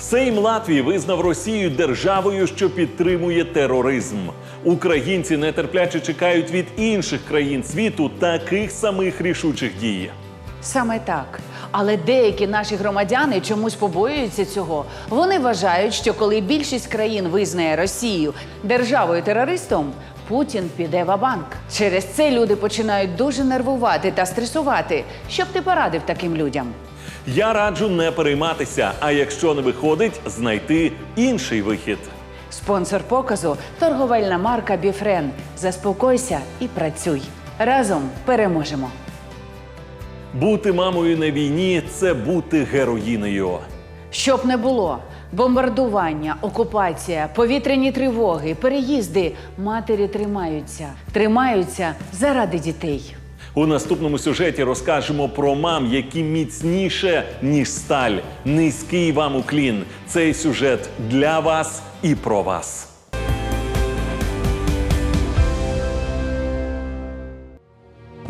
Сейм Латвії визнав Росію державою, що підтримує тероризм. Українці нетерпляче чекають від інших країн світу таких самих рішучих дій. Саме так. Але деякі наші громадяни чомусь побоюються цього. Вони вважають, що коли більшість країн визнає Росію державою терористом, Путін піде в банк Через це люди починають дуже нервувати та стресувати. Що б ти порадив таким людям? Я раджу не перейматися, а якщо не виходить, знайти інший вихід. Спонсор показу торговельна марка Біфрен. Заспокойся і працюй. Разом переможемо. Бути мамою на війні це бути героїнею. Щоб не було бомбардування, окупація, повітряні тривоги, переїзди. Матері тримаються, тримаються заради дітей. У наступному сюжеті розкажемо про мам, які міцніше ніж сталь. Низький вам уклін. Цей сюжет для вас і про вас.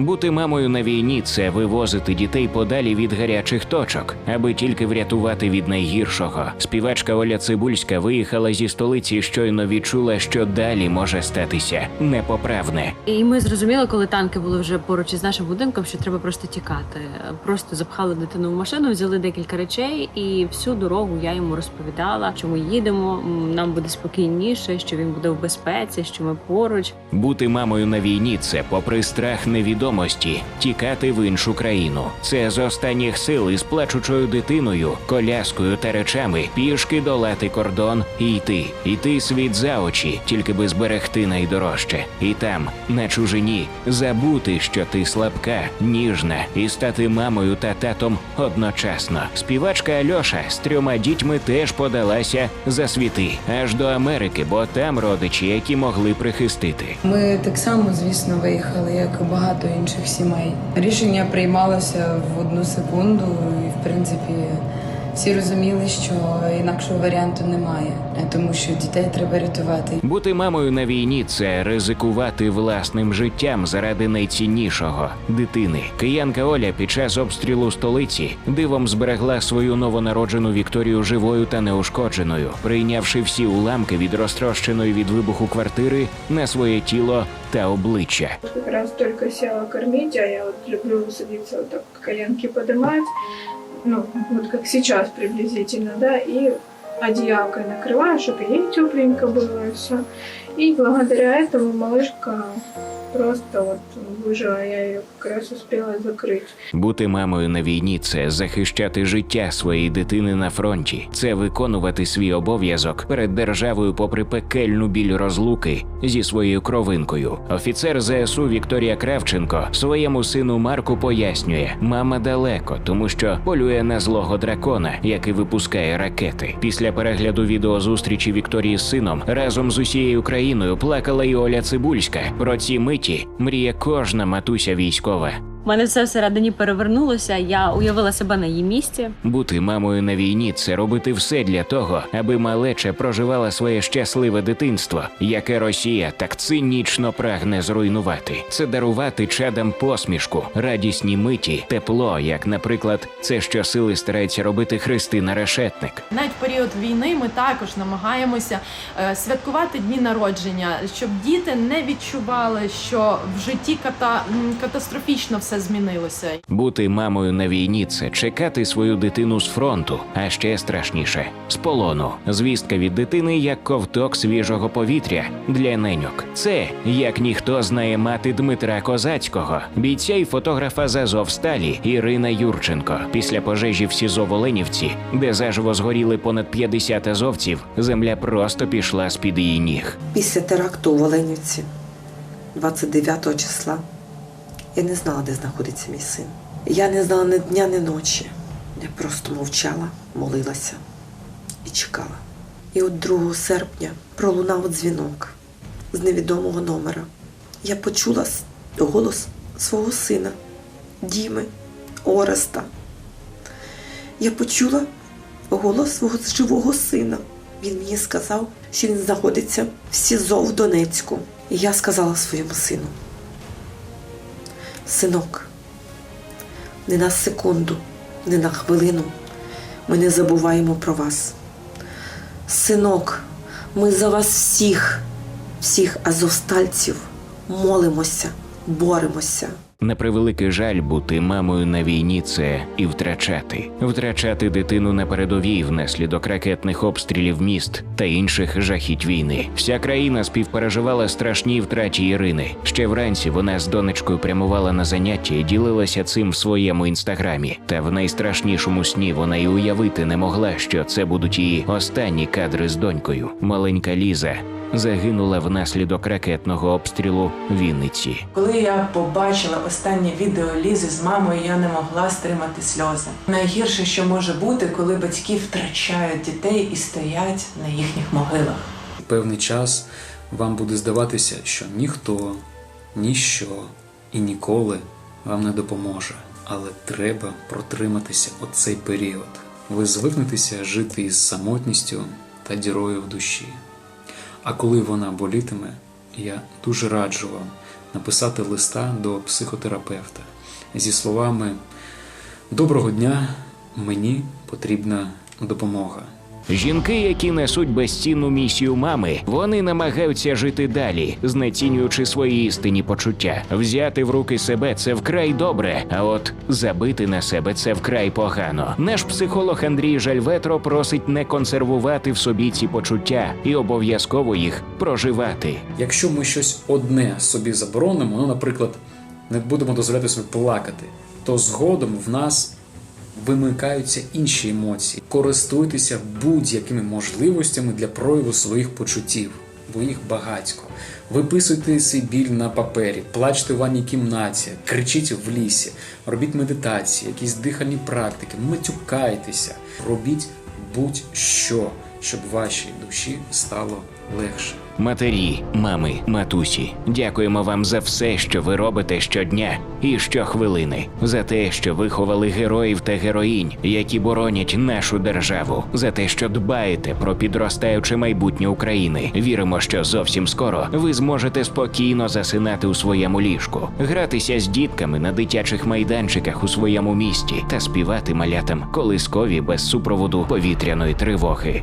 Бути мамою на війні це вивозити дітей подалі від гарячих точок, аби тільки врятувати від найгіршого. Співачка Оля Цибульська виїхала зі столиці, щойно відчула, що далі може статися непоправне. І ми зрозуміли, коли танки були вже поруч із нашим будинком, що треба просто тікати. Просто запхали дитину в машину, взяли декілька речей, і всю дорогу я йому розповідала, що ми їдемо. Нам буде спокійніше, що він буде в безпеці, що ми поруч. Бути мамою на війні це, попри страх невідомості, тікати в іншу країну. Це з останніх сил із плачучою дитиною, коляскою та речами пішки долати кордон і йти, йти світ за очі, тільки би зберегти найдорожче. І там, на чужині, забути, що ти слабка, ніжна, і стати мамою та татом одночасно. Співачка Альоша з трьома дітьми теж подалася за світи аж до Америки, бо там родичі, які могли прихистити. Ми так само, звісно, виїхали, як і багато інших сімей. Рішення приймалося в одну секунду, і в принципі всі розуміли, що інакшого варіанту немає, тому що дітей треба рятувати. Бути мамою на війні це ризикувати власним життям заради найціннішого дитини. Киянка Оля під час обстрілу столиці дивом зберегла свою новонароджену Вікторію живою та неушкодженою, прийнявши всі уламки від розтрощеної від вибуху квартири на своє тіло та обличчя. Раз только села кормить, а я вот люблю садиться вот так коленки поднимать, ну, вот как сейчас приблизительно, да, и одеялкой накрываю, чтобы ей тепленько было и все. И благодаря этому малышка просто вот выжила, я ее как раз успела закрыть. Бути мамою на війні це захищати життя своєї дитини на фронті, це виконувати свій обов'язок перед державою, попри пекельну біль розлуки зі своєю кровинкою. Офіцер ЗСУ Вікторія Кравченко своєму сину Марку пояснює: мама далеко, тому що полює на злого дракона, який випускає ракети. Після перегляду відео зустрічі Вікторії з сином разом з усією країною плакала і Оля Цибульська. Про ці миті мріє кожна матуся військова. Мене все всередині перевернулося. Я уявила себе на її місці. Бути мамою на війні це робити все для того, аби малеча проживала своє щасливе дитинство, яке Росія так цинічно прагне зруйнувати. Це дарувати чадам посмішку, радісні миті, тепло, як, наприклад, це щосили старається робити Христина Решетник. Навіть в період війни ми також намагаємося е, святкувати дні народження, щоб діти не відчували, що в житті ката... катастрофічно все змінилося. Бути мамою на війні це чекати свою дитину з фронту, а ще страшніше з полону. Звістка від дитини як ковток свіжого повітря для неньок. Це як ніхто знає мати Дмитра Козацького, бійця і фотографа з Азовсталі Ірина Юрченко. Після пожежі в СІЗО в Оленівці, де заживо згоріли понад 50 азовців, земля просто пішла з під її ніг. Після теракту у Оленівці, 29 числа, я не знала, де знаходиться мій син. Я не знала ні дня, ні ночі. Я просто мовчала, молилася і чекала. І от 2 серпня пролунав дзвінок з невідомого номера. Я почула голос свого сина, Діми, Ореста. Я почула голос свого живого сина. Він мені сказав, що він знаходиться в СІЗО в Донецьку. І я сказала своєму сину: Синок, не на секунду, не на хвилину ми не забуваємо про вас. Синок, ми за вас всіх, всіх азовстальців молимося, боремося. На превеликий жаль бути мамою на війні це і втрачати, втрачати дитину на передовій внаслідок ракетних обстрілів міст та інших жахіть війни. Вся країна співпереживала страшній втраті Ірини. Ще вранці вона з донечкою прямувала на заняття і ділилася цим в своєму інстаграмі. Та в найстрашнішому сні вона й уявити не могла, що це будуть її останні кадри з донькою. Маленька Ліза загинула внаслідок ракетного обстрілу Вінниці. Коли я побачила останнє відео Лізи з мамою, я не могла стримати сльози. Найгірше, що може бути, коли батьки втрачають дітей і стоять на їхніх могилах. Певний час вам буде здаватися, що ніхто, ніщо і ніколи вам не допоможе. Але треба протриматися оцей період. Ви звикнетеся жити із самотністю та дірою в душі. А коли вона болітиме, я дуже раджу вам написати листа до психотерапевта зі словами Доброго дня, мені потрібна допомога. Жінки, які несуть безцінну місію мами, вони намагаються жити далі, знецінюючи свої істинні почуття. Взяти в руки себе це вкрай добре, а от забити на себе це вкрай погано. Наш психолог Андрій Жальветро просить не консервувати в собі ці почуття і обов'язково їх проживати. Якщо ми щось одне собі заборонимо, ну, наприклад, не будемо дозволяти собі плакати, то згодом в нас вимикаються інші емоції. Користуйтеся будь-якими можливостями для прояву своїх почуттів, бо їх багатько. Виписуйте свій біль на папері, плачте в ванній кімнаті, кричіть в лісі, робіть медитації, якісь дихальні практики, матюкайтеся, робіть будь-що, щоб вашій душі стало легше. Матері, мами, матусі, дякуємо вам за все, що ви робите щодня і щохвилини, за те, що виховали героїв та героїнь, які боронять нашу державу, за те, що дбаєте про підростаюче майбутнє України. Віримо, що зовсім скоро ви зможете спокійно засинати у своєму ліжку, гратися з дітками на дитячих майданчиках у своєму місті та співати малятам колискові без супроводу повітряної тривоги.